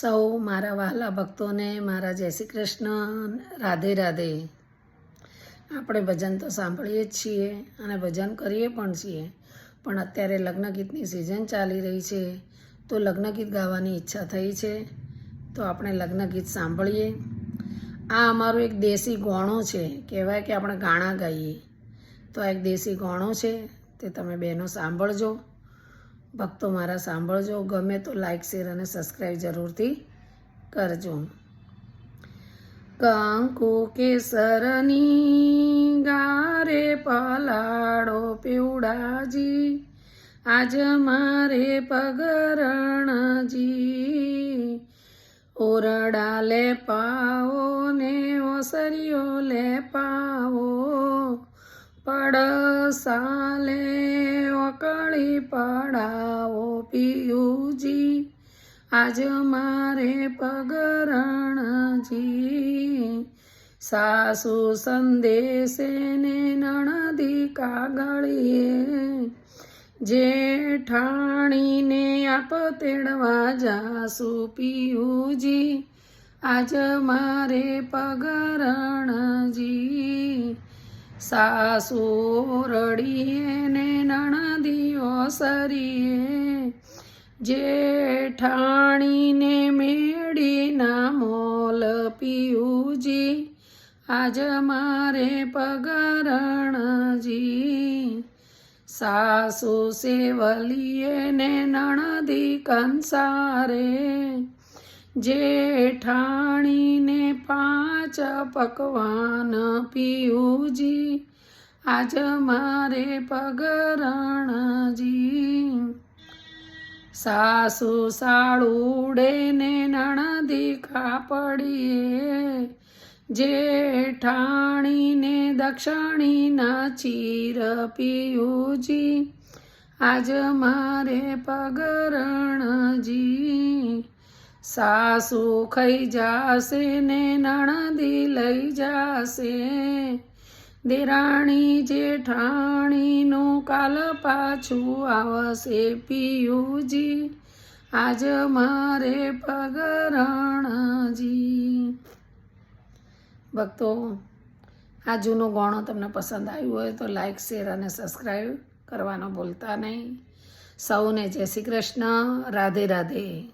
સૌ મારા વહાલા ભક્તોને, મારા જય શ્રી કૃષ્ણ, રાધે રાધે. આપણે ભજન તો સાંભળીએ જ છીએ અને ભજન કરીએ પણ છીએ. પણ અત્યારે લગ્ન ગીતની સિઝન ચાલી રહી છે, તો લગ્ન ગીત ગાવાની ઈચ્છા થઈ છે, તો આપણે લગ્ન ગીત સાંભળીએ. આ અમારું એક દેશી ગોણો છે, કહેવાય કે આપણે ગાણા ગાઈએ. તો આ એક દેશી ગોણો છે, તે તમે બહેનો સાંભળજો. ભક્તો મારા સાંભળજો, ગમે તો લાઈક શેર અને સબસ્ક્રાઈબ જરૂરથી કરજો. કંકુ કેસરની ગારે પલાડો પીવડાજી, આજ મારે પગરણજી. ઓરડા લે પાવો ને ઓસરીઓ લે પાવો પડસાલે ઓકળી પડાવો પિયુજી. આજ મારે પગરણજી. સાસુ સંદેશે ને નણદી કાગળીએ. જેઠાણીને આપ તેડવા જાસુ પિયુજી. આજ મારે પગરણજી. સાસુ રડીએ ને નણદીઓ સરીએ જેઠાણીને મેળીના મોલ પિયુજી, આજ મારે પગરણજી. સાસુ સેવલીએ ને નણદી કંસારે જેઠાણીને પાંચ પકવાન પીયુજી આજ મારે પગરણજી. સાસુ સાળુડે ને નણદી કાપડીએ જેઠાણીને દક્ષિણીના ચીર પીયુજી આજ મારે પગરણજી. સાસુ ખાઈ જાશે ને નણદી લઈ જાશે. દેરાણી જેઠાણીનું કાલ પાછું આવશે પિયુજી. આજ મારે પગરણજી. ભક્તો, આ જૂનો ગોણો તમને પસંદ આવ્યું હોય તો લાઇક શેર અને સબસ્ક્રાઈબ કરવાનો ભૂલતા નહીં. સૌને જય શ્રી કૃષ્ણ. રાધે રાધે.